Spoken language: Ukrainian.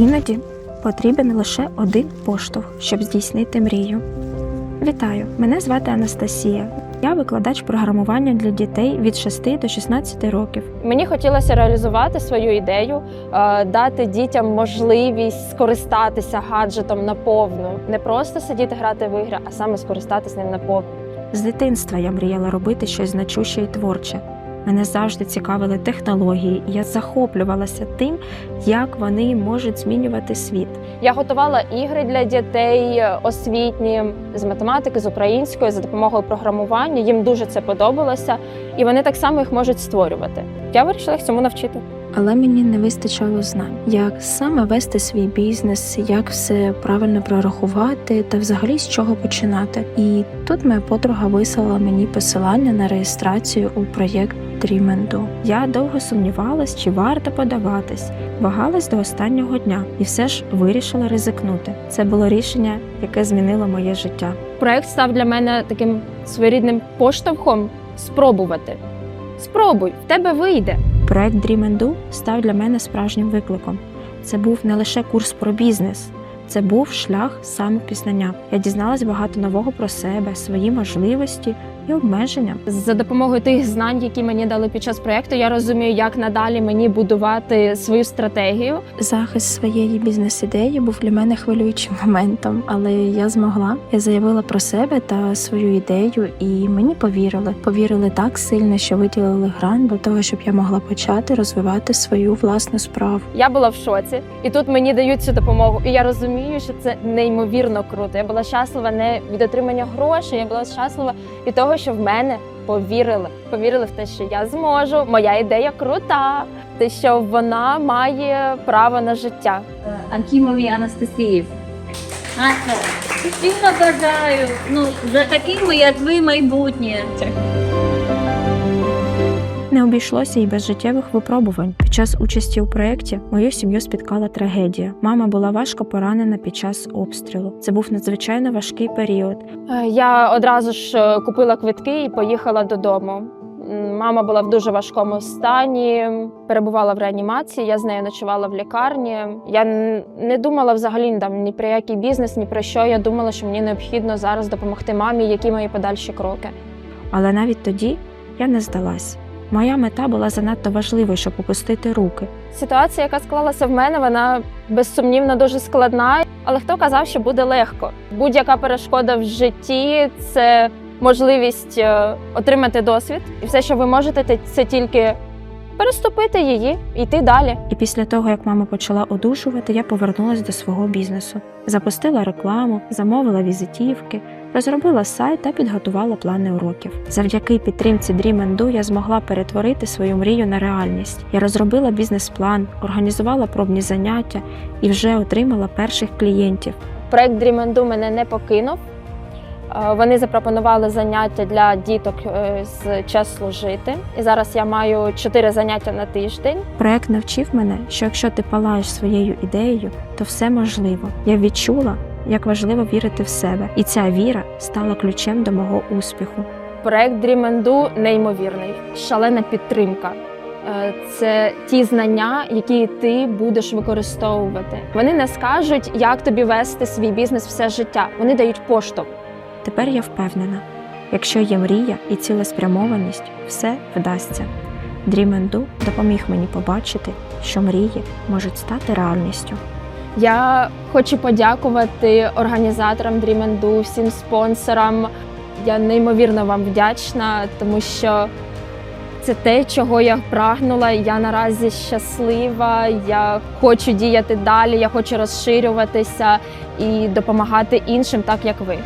Іноді потрібен лише один поштовх, щоб здійснити мрію. Вітаю! Мене звати Анастасія. Я викладач програмування для дітей від 6 до 16 років. Мені хотілося реалізувати свою ідею, е, дати дітям можливість скористатися гаджетом наповну, не просто сидіти грати в ігри, а саме скористатися ним наповну. З дитинства я мріяла робити щось значуще і творче. Мене завжди цікавили технології, і я захоплювалася тим, як вони можуть змінювати світ. Я готувала ігри для дітей е, освітні з математики, з української за допомогою програмування. Їм дуже це подобалося, і вони так само їх можуть створювати. Я вирішила їх цьому навчити. Але мені не вистачало знань, як саме вести свій бізнес, як все правильно прорахувати та взагалі з чого починати. І тут моя подруга вислала мені посилання на реєстрацію у проєкт Dream Я довго сумнівалась, чи варто подаватись, вагалась до останнього дня і все ж вирішила ризикнути. Це було рішення, яке змінило моє життя. Проект став для мене таким своєрідним поштовхом спробувати. Спробуй, в тебе вийде. Проект Dream Do став для мене справжнім викликом. Це був не лише курс про бізнес, це був шлях самопізнання. Я дізналась багато нового про себе, свої можливості і обмеження. За допомогою тих знань, які мені дали під час проекту, я розумію, як надалі мені будувати свою стратегію. Захист своєї бізнес-ідеї був для мене хвилюючим моментом, але я змогла. Я заявила про себе та свою ідею, і мені повірили. Повірили так сильно, що виділили грант для того, щоб я могла почати розвивати свою власну справу. Я була в шоці, і тут мені дають цю допомогу. І я розумію, що це неймовірно круто. Я була щаслива не від отримання грошей, я була щаслива від того, що в мене повірили. Повірили в те, що я зможу. Моя ідея крута, те, що вона має право на життя. Акімові Анастасіїв. Ася, сильно бажаю. Ну, за такими, як ви, майбутнє. Обійшлося і без життєвих випробувань. Під час участі у проєкті мою сім'ю спіткала трагедія. Мама була важко поранена під час обстрілу. Це був надзвичайно важкий період. Е, Я одразу ж е, купила квитки і поїхала додому. Мама була в дуже важкому стані, перебувала в реанімації. Я з нею ночувала в лікарні. Я не думала взагалі там, ні про який бізнес, ні про що. Я думала, що мені необхідно зараз допомогти мамі, які мої подальші кроки. Але навіть тоді я не здалась. Моя мета була занадто важливою, щоб опустити руки. Ситуація, яка склалася в мене, вона безсумнівно дуже складна. Але хто казав, що буде легко? Будь-яка перешкода в житті це можливість е, отримати досвід, і все, що ви можете, це тільки переступити її і йти далі. І після того, як мама почала одужувати, я повернулася до свого бізнесу, запустила рекламу, замовила візитівки, розробила сайт та підготувала плани уроків. Завдяки підтримці Dream Do я змогла перетворити свою мрію на реальність. Я розробила бізнес-план, організувала пробні заняття і вже отримала перших клієнтів. Проект Dream Do мене не покинув. Е, Вони запропонували заняття для діток е, з час служити. І зараз я маю чотири заняття на тиждень. Проект навчив мене, що якщо ти палаєш своєю ідеєю, то все можливо. Я відчула, як важливо вірити в себе, і ця віра стала ключем до мого успіху. Проект Dream Do неймовірний, шалена підтримка. Е, Це ті знання, які ти будеш використовувати. Вони не скажуть, як тобі вести свій бізнес все життя. Вони дають поштовх. Тепер я впевнена, якщо є мрія і цілеспрямованість, все вдасться. Dream Do допоміг мені побачити, що мрії можуть стати реальністю. Я хочу подякувати організаторам Dream Do, всім спонсорам. Я неймовірно вам вдячна, тому що це те, чого я прагнула. Я наразі щаслива. Я хочу діяти далі, я хочу розширюватися і допомагати іншим, так як ви.